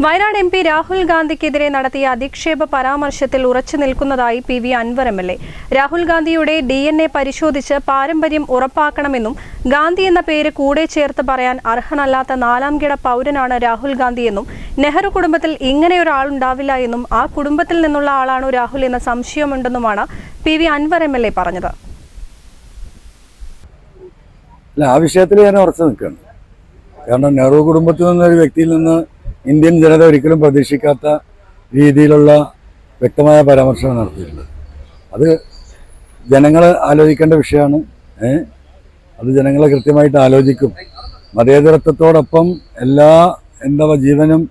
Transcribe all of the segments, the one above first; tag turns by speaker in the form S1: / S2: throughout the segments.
S1: Wayanad M P Rahul ഗാന്ധിക്കെതിരെ നടത്തിയ അധിക്ഷേപ പരാമർശത്തിൽ ഉറച്ചു നിൽക്കുന്നതായി P V Anvar M L A. Rahul ഗാന്ധിയുടെ ഡി എൻ എ പരിശോധിച്ച് പാരമ്പര്യം ഉറപ്പാക്കണമെന്നും ഗാന്ധി എന്ന പേര് കൂടെ ചേർത്ത് പറയാൻ അർഹനല്ലാത്ത നാലാം കിട പൗരനാണ് രാഹുൽ ഗാന്ധിയെന്നും നെഹ്റു കുടുംബത്തിൽ ഇങ്ങനെയൊരാളുണ്ടാവില്ല എന്നും ആ കുടുംബത്തിൽ നിന്നുള്ള ആളാണോ രാഹുൽ എന്ന സംശയമുണ്ടെന്നുമാണ് P V Anvar M L A പറഞ്ഞത്.
S2: ആ വിഷയത്തിൽ ഉറച്ചു കാരണം നെഹ്റു കുടുംബത്തിൽ നിന്നൊരു വ്യക്തിയിൽ നിന്ന് ഇന്ത്യൻ ജനത ഒരിക്കലും പ്രതീക്ഷിക്കാത്ത രീതിയിലുള്ള വ്യക്തമായ പരാമർശമാണ് നടത്തിയിട്ടുള്ളത്. അത് ജനങ്ങൾ ആലോചിക്കേണ്ട വിഷയമാണ്. അത് ജനങ്ങളെ കൃത്യമായിട്ട് ആലോചിക്കും. മതേതരത്വത്തോടൊപ്പം എല്ലാ എന്താ ജീവനും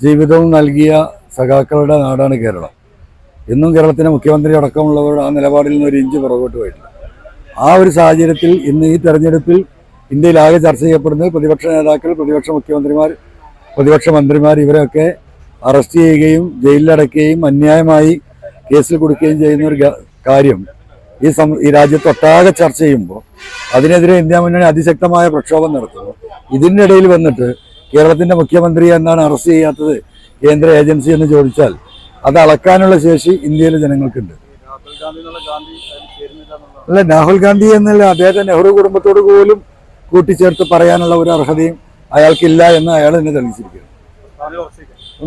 S2: ജീവിതവും നൽകിയ സഖാക്കളുടെ നാടാണ് കേരളം. ഇന്നും കേരളത്തിന്റെ മുഖ്യമന്ത്രി അടക്കമുള്ളവരുടെ ആ നിലപാടിൽ നിന്ന് ഒരു ഇഞ്ച് പുറകോട്ട് പോയിട്ടില്ല. ആ ഒരു സാഹചര്യത്തിൽ ഇന്ന് ഈ തെരഞ്ഞെടുപ്പിൽ ഇന്ത്യയിലാകെ ചർച്ച ചെയ്യപ്പെടുന്നത് പ്രതിപക്ഷ നേതാക്കൾ പ്രതിപക്ഷ മുഖ്യമന്ത്രിമാർ പ്രതിപക്ഷ മന്ത്രിമാർ ഇവരെയൊക്കെ അറസ്റ്റ് ചെയ്യുകയും ജയിലിലടക്കുകയും അന്യായമായി കേസിൽ കൊടുക്കുകയും ചെയ്യുന്ന ഒരു കാര്യം ഈ സം ഈ രാജ്യത്തൊട്ടാകെ ചർച്ച ചെയ്യുമ്പോൾ അതിനെതിരെ ഇന്ത്യ മുന്നണി അതിശക്തമായ പ്രക്ഷോഭം നടത്തുന്നു. ഇതിന്റെ ഇടയിൽ വന്നിട്ട് കേരളത്തിന്റെ മുഖ്യമന്ത്രി എന്നാണ് അറസ്റ്റ് ചെയ്യാത്തത് കേന്ദ്ര ഏജൻസി എന്ന് ചോദിച്ചാൽ അത് അളക്കാനുള്ള ശേഷി ഇന്ത്യയിലെ ജനങ്ങൾക്കുണ്ട്. അല്ല രാഹുൽ ഗാന്ധി എന്നല്ല അദ്ദേഹത്തെ നെഹ്റു കുടുംബത്തോട് പോലും കൂട്ടിച്ചേർത്ത് പറയാനുള്ള ഒരു അർഹതയും അയാൾക്കില്ല എന്ന് അയാൾ തന്നെ തെളിയിച്ചിരിക്കുന്നു.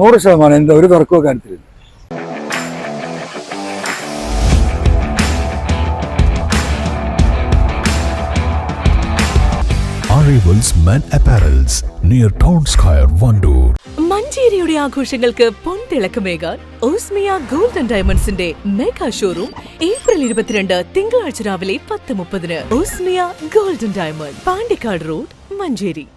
S2: നൂറ് ശതമാനം എന്താ ഒരു തർക്കവും കാര്യത്തിലില്ല.
S3: Arrivals Men Apparels near Town Square, Vandoor.
S4: മഞ്ചേരിയുടെ ആഘോഷങ്ങൾക്ക് പൊൻതിളക്കമേകാൻ ഓസ്മിയ ഗോൾഡ് ആൻഡ് ഡയമണ്ട്സിന്റെ മെഗാ ഷോറൂം ഏപ്രിൽ ഇരുപത്തിരണ്ട് തിങ്കളാഴ്ച രാവിലെ പത്ത് മുപ്പതിന് Osmiya golden diamond Pandikkad road Manjeri.